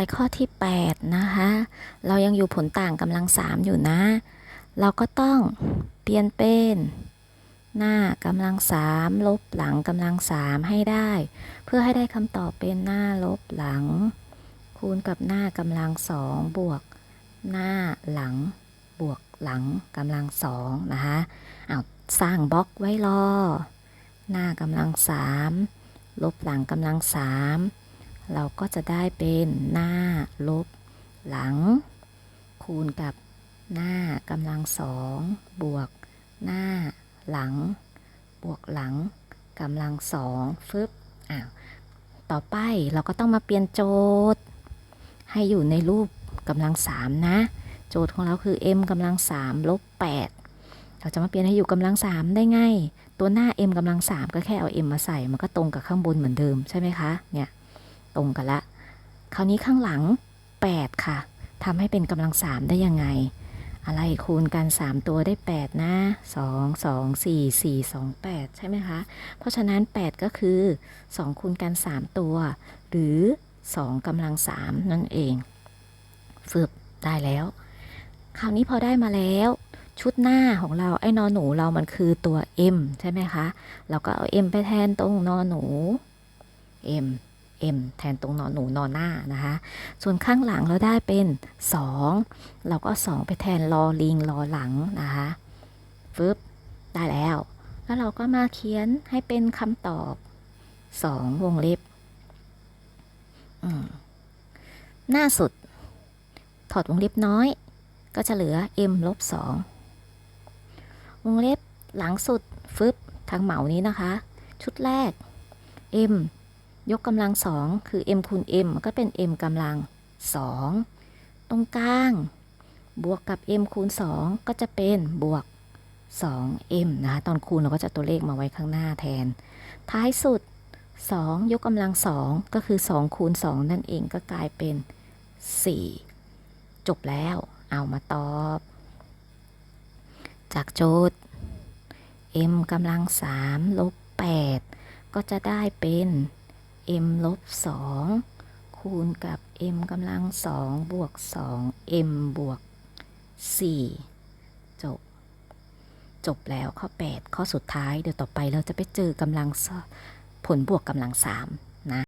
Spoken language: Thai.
ไปข้อที่ 8 นะคะ เรายังอยู่ผลต่างกำลังสามอยู่นะ เราก็ต้องเปลี่ยนเป็น หน้ากำลังสามลบหลังกำลังสามให้ได้ เพื่อให้ได้คำตอบเป็นหน้าลบหลัง คูณกับหน้ากำลังสองบวก หน้าหลังบวกหลังกำลังสองนะคะเอาสร้างบล็อกไว้รอ หน้ากำลังสามลบหลังกำลังสาม เราก็จะได้เป็นหน้าลบ หลัง คูณกับหน้ากำลังสองบวก หน้าหลัง บวกหลังกำลังสองฟึบอ้าวต่อไปเราก็ต้องมาเปลี่ยนโจทย์ ให้อยู่ในรูปกำลังสามนะ โจทย์ของเราคือ m กำลังสามลบแปดเราจะมาเปลี่ยนให้อยู่กำลังสามได้ไงตัวหน้า m กำลังสามก็แค่เอา m มาใส่ มันก็ตรงกับข้างบนเหมือนเดิมใช่ไหมคะเนี่ย ตรงกันละ คราวนี้ข้างหลัง 8 ค่ะทำให้เป็นกำลังสามได้ยังไง อะไรคูณกัน 3 ตัวได้ 8 นะ 2 2 4 4 2 8 ใช่ไหมคะ เพราะฉะนั้น 8 ก็คือ 2 คูณกัน 3 ตัว หรือ 2กำลัง 3 นั่นเอง ฝึกได้แล้ว คราวนี้พอได้มาแล้วชุดหน้าของเราไอ้นอหนูเรามันคือตัว m ใช่ไหมคะ เราก็เอา m ไปแทนตรงนอหนู m m แทนตรงนอนหนูนอนหน้านะคะ ส่วนข้างหลังเราได้เป็น 2 เราก็เอา2ไปแทนรอลิงรอหลังนะคะฟึบได้แล้ว แล้วเราก็มาเขียนให้เป็นคำตอบ 2 วงเล็บหน้าสุด ถอดวงเล็บน้อย ก็จะเหลือ m ลบ2วงเล็บหลังสุดฟึบทางเหมานี้นะคะ ชุดแรก m ยกกำลังสองคือ m คูณ m ก็เป็น m กำลังสองตรงกลาง บวกกับ m คูณ 2 ก็จะเป็นบวก 2m นะคะตอนคูณเราก็จะตัวเลขมาไว้ข้างหน้าแทน ท้ายสุด 2 ยกกำลังสองก็คือ 2 คูณ 2 นั่นเองก็กลายเป็น 4 จบแล้ว เอามาตอบ จากโจทย์ m กำลัง3ลบ8ก็จะได้เป็น m ลบ2คูณกับ m กำลัง2บวก 2m บวก4จบ จบแล้วข้อ 8 ข้อสุดท้ายเดี๋ยวต่อไปเราจะไปเจอกำลังผลบวกกำลัง3นะ